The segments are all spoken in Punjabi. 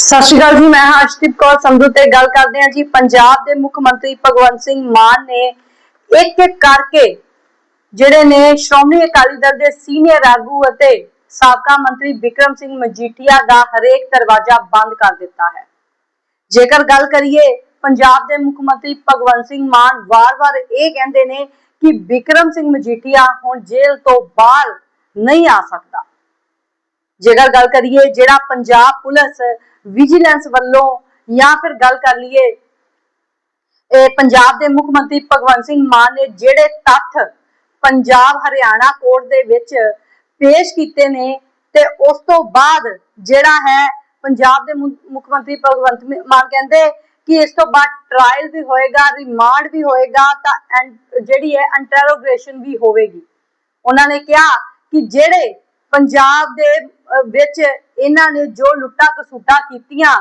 ਸਤਿ ਸ਼੍ਰੀ ਅਕਾਲ ਜੀ, ਮੈਂ ਹਰਸ਼ਦੀਪ ਕੌਰ ਸੰਧੂ ਤੇ ਗੱਲ ਕਰਦੇ ਹਾਂ ਜੀ। ਪੰਜਾਬ ਦੇ ਮੁੱਖ ਮੰਤਰੀ ਭਗਵੰਤ ਸਿੰਘ ਮਾਨ ਨੇ ਇੱਕ ਇੱਕ ਕਰਕੇ ਜਿਹੜੇ ਨੇ ਸ਼੍ਰੋਮਣੀ ਅਕਾਲੀ ਦਲ ਦੇ ਸੀਨੀਅਰ ਆਗੂ ਅਤੇ ਸਾਬਕਾ ਮੰਤਰੀ ਵਿਕਰਮ ਸਿੰਘ ਮਜੀਠੀਆ ਦਾ ਹਰੇਕ ਦਰਵਾਜ਼ਾ ਬੰਦ ਕਰ ਦਿੱਤਾ ਹੈ। ਜੇਕਰ ਗੱਲ ਕਰੀਏ ਪੰਜਾਬ ਦੇ ਮੁੱਖ ਮੰਤਰੀ ਭਗਵੰਤ ਸਿੰਘ ਮਾਨ, ਵਾਰ-ਵਾਰ ਇਹ ਕਹਿੰਦੇ ਨੇ ਕਿ ਵਿਕਰਮ ਸਿੰਘ ਮਜੀਠੀਆ ਹੁਣ ਜੇਲ੍ਹ ਤੋਂ ਬਾਹਰ ਨਹੀਂ ਆ ਸਕਦਾ। ਜੇਕਰ ਗੱਲ ਕਰੀਏ ਜਿਹੜਾ ਪੰਜਾਬ ਪੁਲਿਸ ਵਿਜੀਲੈਂਸ ਵੱਲੋਂ ਜਾਂ ਫਿਰ ਗੱਲ ਕਰ ਲਈਏ, ਇਹ ਪੰਜਾਬ ਦੇ ਮੁੱਖ ਮੰਤਰੀ ਭਗਵੰਤ ਸਿੰਘ ਮਾਨ ਨੇ ਜਿਹੜੇ ਤੱਥ ਪੰਜਾਬ ਹਰਿਆਣਾ ਕੋਰਟ ਦੇ ਵਿੱਚ ਪੇਸ਼ ਕੀਤੇ ਨੇ ਤੇ ਉਸ ਤੋਂ ਬਾਅਦ ਜਿਹੜਾ ਹੈ ਪੰਜਾਬ ਦੇ ਮੁੱਖ ਮੰਤਰੀ ਭਗਵੰਤ ਮਾਨ ਕਹਿੰਦੇ ਕਿ ਇਸ ਤੋਂ ਬਾਅਦ ਟ੍ਰਾਇਲ ਵੀ ਹੋਏਗਾ ਰਿਮਾਂਡ ਵੀ ਹੋਏਗਾ ਤਾਂ ਐਂ- ਜਿਹੜੀ ਹੈ ਇੰਟਰੋਗੇਸ਼ਨ ਵੀ ਹੋਵੇਗੀ। ਉਹਨਾਂ ਨੇ ਕਿਹਾ ਕਿ ਜਿਹੜੇ ਪੰਜਾਬ ਦੇ ਵਿੱਚ ਇਹਨਾਂ ਨੇ ਜੋ ਲੁੱਟਾਂ ਕਸੂਟਾਂ ਕੀਤੀਆਂ,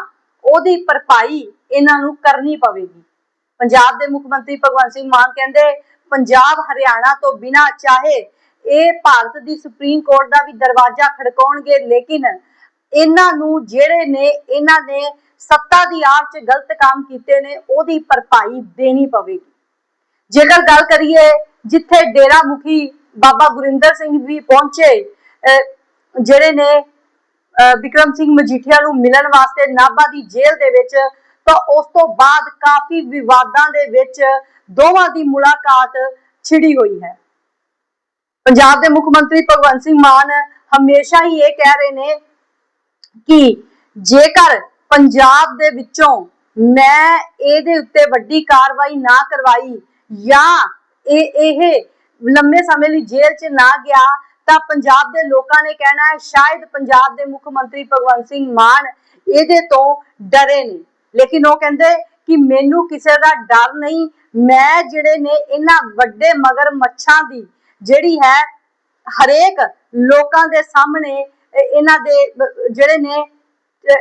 ਉਹਦੀ ਭਰਪਾਈ ਇਹਨਾਂ ਨੂੰ ਕਰਨੀ ਪਵੇਗੀ। ਪੰਜਾਬ ਦੇ ਮੁੱਖ ਮੰਤਰੀ ਭਗਵੰਤ ਸਿੰਘ ਮਾਨ ਕਹਿੰਦੇ, ਪੰਜਾਬ ਹਰਿਆਣਾ ਤੋਂ ਬਿਨਾ ਚਾਹੇ ਇਹ ਭਾਰਤ ਦੀ ਸੁਪਰੀਮ ਕੋਰਟ ਦਾ ਵੀ ਦਰਵਾਜ਼ਾ ਖੜਕਾਉਣਗੇ, ਲੇਕਿਨ ਇਹਨਾਂ ਨੂੰ ਜਿਹੜੇ ਨੇ, ਇਹਨਾਂ ਨੇ ਸੱਤਾ ਦੀ ਆਪ 'ਚ ਗਲਤ ਕੰਮ ਕੀਤੇ ਨੇ, ਉਹਦੀ ਭਰਪਾਈ ਦੇਣੀ ਪਵੇਗੀ। ਜੇਕਰ ਗੱਲ ਕਰੀਏ, ਜਿੱਥੇ ਡੇਰਾ ਮੁਖੀ ਬਾਬਾ ਗੁਰਿੰਦਰ ਸਿੰਘ ਵੀ ਪਹੁੰਚੇ ਜਿਹੜੇ ਨੇ ਅਹ ਵਿਕਰਮ ਸਿੰਘ ਮਜੀਠੀਆ ਨੂੰ ਮਿਲਣ ਵਾਸਤੇ ਨਾਭਾ ਦੀ ਜੇਲ੍ਹ ਦੇ ਵਿੱਚ, ਤਾਂ ਉਸ ਤੋਂ ਬਾਅਦ ਕਾਫੀ ਵਿਵਾਦਾਂ ਦੇ ਵਿੱਚ ਦੋਵਾਂ ਦੀ ਮੁਲਾਕਾਤ ਛਿੜੀ ਹੋਈ ਹੈ। ਪੰਜਾਬ ਦੇ ਮੁੱਖ ਮੰਤਰੀ ਭਗਵੰਤ ਸਿੰਘ ਮਾਨ ਹਮੇਸ਼ਾ ਹੀ ਇਹ ਕਹਿ ਰਹੇ ਨੇ ਕਿ ਜੇਕਰ ਪੰਜਾਬ ਦੇ ਵਿੱਚੋਂ ਮੈਂ ਇਹਦੇ ਉੱਤੇ ਵੱਡੀ ਕਾਰਵਾਈ ਨਾ ਕਰਵਾਈ ਜਾਂ ਇਹ ਇਹ ਲੰਮੇ ਸਮੇਂ ਲਈ ਜੇਲ੍ਹ 'ਚ ਨਾ ਗਿਆ ਤਾਂ ਪੰਜਾਬ ਦੇ ਲੋਕਾਂ ਨੇ ਕਹਿਣਾ ਹੈ, ਸ਼ਾਇਦ ਪੰਜਾਬ ਦੇ ਮੁੱਖ ਮੰਤਰੀ ਭਗਵੰਤ ਸਿੰਘ ਮਾਨ ਇਹਦੇ ਤੋਂ ਡਰੇ ਨੇ ਲੇਕਿਨ ਉਹ ਕਹਿੰਦੇ ਕਿ ਮੈਨੂੰ ਕਿਸੇ ਦਾ ਡਰ ਨਹੀਂ, ਮੈਂ ਜਿਹੜੇ ਨੇ ਇਹਨਾਂ ਵੱਡੇ ਮਗਰ ਮੱਛਾਂ ਦੀ ਜਿਹੜੀ ਹੈ, ਹਰੇਕ ਲੋਕਾਂ ਦੇ ਸਾਹਮਣੇ ਇਹਨਾਂ ਦੇ ਜਿਹੜੇ ਨੇ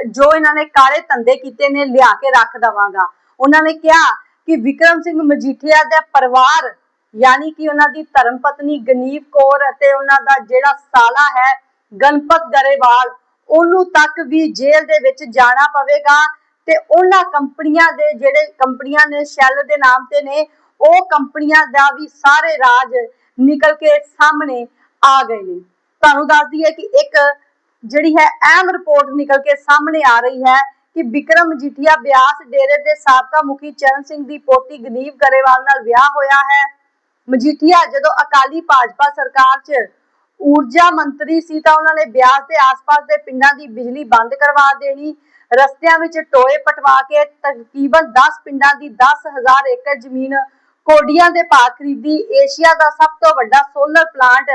ਜੋ ਇਹਨਾਂ ਨੇ ਕਾਲੇ ਧੰਦੇ ਕੀਤੇ ਨੇ, ਲਿਆ ਕੇ ਰੱਖ ਦਵਾਂਗਾ। ਉਹਨਾਂ ਨੇ ਕਿਹਾ ਕਿ ਵਿਕਰਮ ਸਿੰਘ ਮਜੀਠੀਆ ਦਾ ਪਰਿਵਾਰ ਯਾਨੀ ਕਿ ਉਹਨਾਂ ਦੀ ਧਰਮ ਪਤਨੀ ਗਨੀਵ ਕੌਰ ਅਤੇ ਉਹਨਾਂ ਦਾ ਜਿਹੜਾ ਸਾਲਾ ਹੈ ਗਣਪਤ ਗਰੇਵਾਲ, ਉਹਨੂੰ ਤੱਕ ਵੀ ਜੇਲ੍ਹ ਦੇ ਵਿੱਚ ਜਾਣਾ ਪਵੇਗਾ ਤੇ ਉਹਨਾਂ ਕੰਪਨੀਆਂ ਦੇ ਜਿਹੜੇ ਕੰਪਨੀਆਂ ਨੇ, ਸ਼ੈਲ ਦੇ ਨਾਮ ਤੇ ਨੇ, ਉਹ ਕੰਪਨੀਆਂ ਦਾ ਵੀ ਸਾਰੇ ਰਾਜ ਨਿਕਲ ਕੇ ਸਾਹਮਣੇ ਆ ਗਏ ਨੇ। ਤੁਹਾਨੂੰ ਦੱਸਦੀ ਹੈ ਕਿ ਇੱਕ ਜਿਹੜੀ ਹੈ ਅਹਿਮ ਰਿਪੋਰਟ ਨਿਕਲ ਕੇ ਸਾਹਮਣੇ ਆ ਰਹੀ ਹੈ ਕਿ ਵਿਕਰਮ ਮਜੀਠੀਆ ਬਿਆਸ ਡੇਰੇ ਦੇ ਸਾਬਕਾ ਮੁਖੀ ਚਰਨ ਸਿੰਘ ਦੀ ਪੋਤੀ ਗਨੀਵ ਗਰੇਵਾਲ ਨਾਲ ਵਿਆਹ ਹੋਇਆ ਹੈ। ਮਜੀਠੀਆ, ਜਦੋਂ ਅਕਾਲੀ ਭਾਜਪਾ ਸਰਕਾਰ 'ਚ ਊਰਜਾ ਮੰਤਰੀ ਸੀ ਤਾਂ ਉਹਨਾਂ ਨੇ ਬਿਆਸ ਦੇ ਆਸ-ਪਾਸ ਦੇ ਪਿੰਡਾਂ ਦੀ ਬਿਜਲੀ ਬੰਦ ਕਰਵਾ ਦੇਣੀ, ਰਸਤਿਆਂ ਵਿੱਚ ਟੋਏ ਪਟਵਾ ਕੇ ਤਕਰੀਬਨ 10 ਪਿੰਡਾਂ ਦੀ 10000 ਏਕੜ ਜ਼ਮੀਨ ਕੋਡੀਆਂ ਦੇ ਭਾਅ ਖਰੀਦੀ, ਏਸ਼ੀਆ ਦਾ ਸਭ ਤੋਂ ਵੱਡਾ ਸੋਲਰ ਪਲਾਂਟ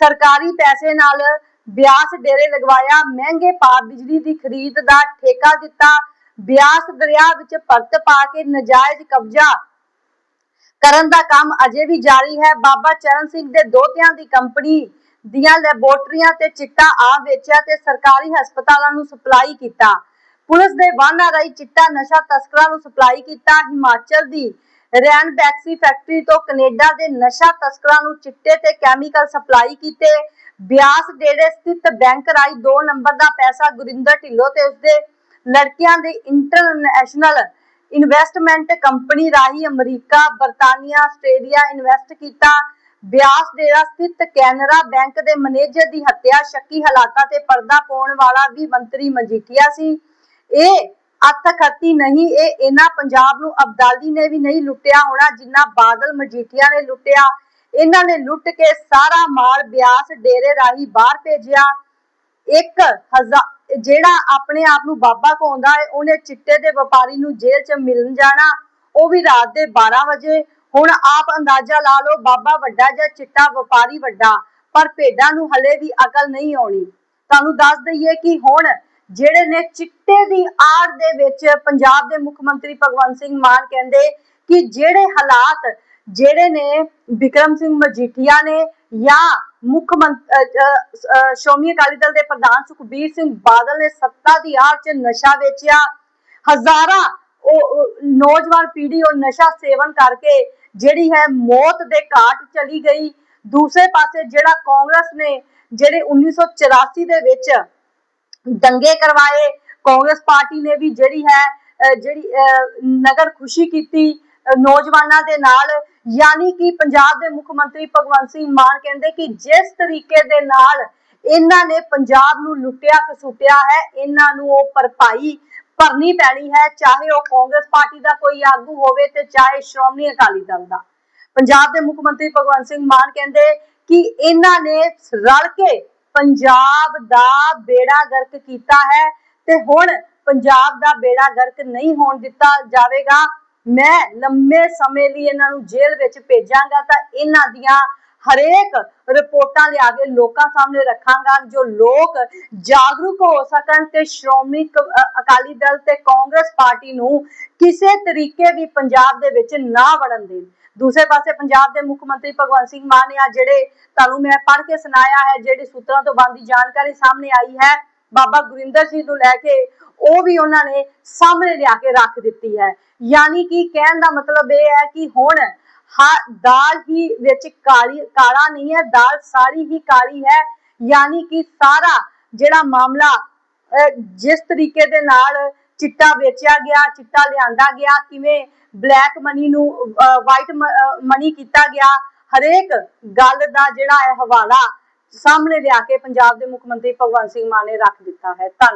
ਸਰਕਾਰੀ ਪੈਸੇ ਨਾਲ ਬਿਆਸ ਡੇਰੇ ਲਗਵਾਇਆ, ਮਹਿੰਗੇ ਭਾਅ ਬਿਜਲੀ ਦੀ ਖਰੀਦ ਦਾ ਠੇਕਾ ਦਿੱਤਾ, ਬਿਆਸ ਦਰਿਆ ਵਿੱਚ ਭਰਤ ਪਾ ਕੇ ਨਜਾਇਜ਼ ਕਬਜ਼ਾ ਕਰਨ ਦਾ ਕੰਮ ਅਜੇ ਵੀ ਜਾਰੀ ਹੈ। ਬਾਬਾ ਚਰਨ ਸਿੰਘ ਦੇ ਦੋਤਿਆਂ ਦੀ ਕੰਪਨੀ ਦੀਆਂ ਲੈਬੋਰਟਰੀਆਂ ਤੇ ਚਿੱਟਾ ਆ ਵੇਚਿਆ ਤੇ ਸਰਕਾਰੀ ਹਸਪਤਾਲਾਂ ਨੂੰ ਸਪਲਾਈ ਕੀਤਾ। ਪੁਲਿਸ ਦੇ ਵਾਹਨਾਂ ਰਾਹੀਂ ਚਿੱਟਾ ਨਸ਼ਾ ਤਸਕਰਾਂ ਨੂੰ ਸਪਲਾਈ ਕੀਤਾ। ਹਿਮਾਚਲ ਦੀ ਰੈਨ ਬੈਕਸੀ ਫੈਕਟਰੀ ਤੋਂ ਕੈਨੇਡਾ ਦੇ ਨਸ਼ਾ ਤਸਕਰਾਂ ਨੂੰ ਚਿੱਟੇ ਤੇ ਕੈਮੀਕਲ ਸਪਲਾਈ ਕੀਤੇ। ਬਿਆਸ ਡੇਰੇ ਸਥਿਤ ਬੈਂਕ ਰਾਹੀਂ 2 ਨੰਬਰ ਦਾ ਪੈਸਾ ਗੁਰਿੰਦਰ ਢਿੱਲੋਂ ਤੇ ਉਸਦੇ ਲੜਕਿਆਂ ਦੇ ਇੰਟਰਨੈਸ਼ਨਲ ਇਨਵੈਸਟਮੈਂਟ ਕੰਪਨੀ ਰਾਹੀਂ ਅਮਰੀਕਾ, ਬਰਤਾਨੀਆ, ਆਸਟ੍ਰੇਲੀਆ ਇਨਵੈਸਟ ਕੀਤਾ। ਬਿਆਸ ਡੇਰਾ ਸਥਿਤ ਕੈਨਰਾ ਬੈਂਕ ਦੇ ਮੈਨੇਜਰ ਦੀ ਹੱਤਿਆ ਸ਼ੱਕੀ ਹਾਲਾਤਾਂ ਤੇ ਪਰਦਾ ਪਾਉਣ ਵਾਲਾ ਵੀ ਮੰਤਰੀ ਮਜੀਠੀਆ ਸੀ। ਇਹ ਅੱਤਖਤੀ ਨਹੀਂ ਇਹ ਇਹਨਾਂ ਪੰਜਾਬ ਨੂੰ ਅਬਦਾਲੀ ਨੇ ਵੀ ਨਹੀਂ ਲੁੱਟਿਆ ਹੋਣਾ ਜਿੰਨਾ ਬਾਦਲ ਮਜੀਠੀਆ ਨੇ ਲੁੱਟਿਆ। ਇਹਨਾਂ ਨੇ ਲੁੱਟ ਕੇ ਸਾਰਾ ਮਾਲ ਬਿਆਸ ਡੇਰੇ ਰਾਹੀਂ ਬਾਹਰ ਭੇਜਿਆ। ਇੱਕ ਹਜ਼ਾਰ ਜਿਹੜਾ ਆਪਣੇ ਆਪ ਨੂੰ ਬਾਬਾ ਕਹਾਉਂਦਾ ਹੈ, ਉਹਨੇ ਚਿੱਟੇ ਦੇ ਵਪਾਰੀ ਨੂੰ ਜੇਲ੍ਹ 'ਚ ਮਿਲਣ ਜਾਣਾ, ਉਹ ਵੀ ਰਾਤ ਦੇ 12 ਵਜੇ। ਹੁਣ ਆਪ ਅੰਦਾਜ਼ਾ ਲਾ ਲਓ, ਬਾਬਾ ਵੱਡਾ ਜਾਂ ਚਿੱਟਾ, ਵਪਾਰੀ ਵੱਡਾ, ਪਰ ਭੇਡਾਂ ਨੂੰ ਹਲੇ ਵੀ ਅਕਲ ਨਹੀਂ ਆਉਣੀ। ਤੁਹਾਨੂੰ ਦੱਸ ਦਈਏ ਕਿ ਹੁਣ ਜਿਹੜੇ ਨੇ ਚਿੱਟੇ ਦੀ ਆੜ ਦੇ ਵਿੱਚ ਪੰਜਾਬ ਦੇ ਮੁੱਖ ਮੰਤਰੀ ਭਗਵੰਤ ਸਿੰਘ ਮਾਨ ਕਹਿੰਦੇ ਕਿ ਜਿਹੜੇ ਹਾਲਾਤ ਜਿਹੜੇ ਨੇ ਵਿਕਰਮ ਸਿੰਘ ਮਜੀਠੀਆ ਨੇ ਜਾਂ ਮੁੱਖ ਮੰਤਰੀ ਸ਼੍ਰੋਮਣੀ ਅਕਾਲੀ ਦਲ ਦੇ ਪ੍ਰਧਾਨ ਸੁਖਬੀਰ ਸਿੰਘ ਬਾਦਲ ਨੇ ਸੱਤਾ ਦੀ ਆੜ 'ਚ ਨਸ਼ਾ ਵੇਚਿਆ। ਹਜ਼ਾਰਾਂ ਉਹ ਨੌਜਵਾਨ ਪੀੜ੍ਹੀ ਉਹ ਨਸ਼ਾ ਸੇਵਨ ਕਰਕੇ ਜਿਹੜੀ ਹੈ ਮੌਤ ਦੇ ਘਾਟ ਚਲੀ ਗਈ। ਦੂਸਰੇ ਪਾਸੇ ਜਿਹੜਾ ਕਾਂਗਰਸ ਨੇ ਜਿਹੜੇ 1984 ਦੇ ਵਿੱਚ ਦੰਗੇ ਕਰਵਾਏ, ਕਾਂਗਰਸ ਪਾਰਟੀ ਨੇ ਵੀ ਜਿਹੜੀ ਹੈ ਜਿਹੜੀ ਨਗਰ ਖੁਸ਼ੀ ਕੀਤੀ ਨੌਜਵਾਨਾਂ ਦੇ ਨਾਲ, ਯਾਨੀ ਕਿ ਪੰਜਾਬ ਦੇ ਮੁੱਖ ਮੰਤਰੀ ਭਗਵੰਤ ਸਿੰਘ ਮਾਨ ਕਹਿੰਦੇ ਕਿ ਜਿਸ ਤਰੀਕੇ ਦੇ ਨਾਲ ਇਹਨਾਂ ਨੇ ਪੰਜਾਬ ਨੂੰ ਲੁੱਟਿਆ ਖਸੁੱਟਿਆ ਹੈ, ਇਹਨਾਂ ਨੂੰ ਉਹ ਭਰਪਾਈ ਭਰਨੀ ਪੈਣੀ ਹੈ, ਚਾਹੇ ਉਹ ਕਾਂਗਰਸ ਪਾਰਟੀ ਦਾ ਕੋਈ ਆਗੂ ਹੋਵੇ ਤੇ ਚਾਹੇ ਸ਼੍ਰੋਮਣੀ ਅਕਾਲੀ ਦਲ ਦਾ। ਪੰਜਾਬ ਦੇ ਮੁੱਖ ਮੰਤਰੀ ਭਗਵੰਤ ਸਿੰਘ ਮਾਨ ਕਹਿੰਦੇ ਕਿ ਇਹਨਾਂ ਨੇ ਰਲ ਕੇ ਪੰਜਾਬ ਦਾ ਬੇੜਾ ਗਰਕ ਕੀਤਾ ਹੈ ਤੇ ਹੁਣ ਪੰਜਾਬ ਦਾ ਬੇੜਾ ਗਰਕ ਨਹੀਂ ਹੋਣ ਦਿੱਤਾ ਜਾਵੇਗਾ। ਮੈਂ ਲੰਮੇ ਸਮੇਂ ਲਈ ਇਹਨਾਂ ਨੂੰ ਜੇਲ੍ਹ ਵਿੱਚ ਭੇਜਾਂਗਾ ਤਾਂ ਇਹਨਾਂ ਦੀਆਂ ਹਰੇਕ ਰਿਪੋਰਟਾਂ ਲਿਆ ਕੇ ਲੋਕਾਂ ਸਾਹਮਣੇ ਰੱਖਾਂਗਾ ਜੋ ਲੋਕ ਜਾਗਰੂਕ ਹੋ ਸਕਣ ਤੇ ਸ਼੍ਰੋਮਣੀ ਅਕਾਲੀ ਦਲ ਤੇ ਕਾਂਗਰਸ ਪਾਰਟੀ ਨੂੰ ਕਿਸੇ ਤਰੀਕੇ ਵੀ ਪੰਜਾਬ ਦੇ ਵਿੱਚ ਨਾ ਵੜਨ ਦੇਣ। ਦੂਸਰੇ ਪਾਸੇ ਪੰਜਾਬ ਦੇ ਮੁੱਖ ਮੰਤਰੀ ਭਗਵੰਤ ਸਿੰਘ ਮਾਨ ਨੇ ਆ ਜਿਹੜੇ ਤੁਹਾਨੂੰ ਮੈਂ ਪੜ੍ਹ ਕੇ ਸੁਣਾਇਆ ਹੈ, ਜਿਹੜੀ ਸੂਤਰਾਂ ਤੋਂ ਬੰਦੀ ਜਾਣਕਾਰੀ ਸਾਹਮਣੇ ਆਈ ਹੈ, ਬਾਬਾ ਗੁਰਿੰਦਰ ਜੀ ਨੂੰ ਲੈ ਕੇ ਉਹ ਵੀ ਉਹਨਾਂ ਨੇ ਸਾਹਮਣੇ ਲਿਆ ਕੇ ਰੱਖ ਦਿੱਤੀ ਹੈ। ਯਾਨੀ ਕਿ ਕਹਿਣ ਦਾ ਮਤਲਬ ਇਹ ਹੈ ਕਿ ਹੁਣ ਹਾਂ, ਦਾਲ ਹੀ ਵਿੱਚ ਕਾਲੀ, ਕਾਲਾ ਨਹੀਂ ਹੈ, ਦਾਲ ਸਾਰੀ ਹੀ ਕਾਲੀ ਹੈ। ਯਾਨੀ ਕਿ ਸਾਰਾ ਜਿਹੜਾ ਮਾਮਲਾ ਜਿਸ ਤਰੀਕੇ ਦੇ ਨਾਲ ਚਿੱਟਾ ਵੇਚਿਆ ਗਿਆ, ਚਿੱਟਾ ਲਿਆਂਦਾ ਗਿਆ, ਕਿਵੇਂ ਬਲੈਕ ਮਨੀ ਨੂੰ ਵਾਈਟ ਮਨੀ ਕੀਤਾ ਗਿਆ, ਹਰੇਕ ਗੱਲ ਦਾ ਜਿਹੜਾ ਹੈ ਹਵਾਲਾ ਸਾਹਮਣੇ ਲਿਆ ਕੇ ਪੰਜਾਬ ਦੇ ਮੁੱਖ ਮੰਤਰੀ ਭਗਵੰਤ ਸਿੰਘ ਮਾਨ ਨੇ ਰੱਖ ਦਿੱਤਾ ਹੈ। ਧੰਨਵਾਦ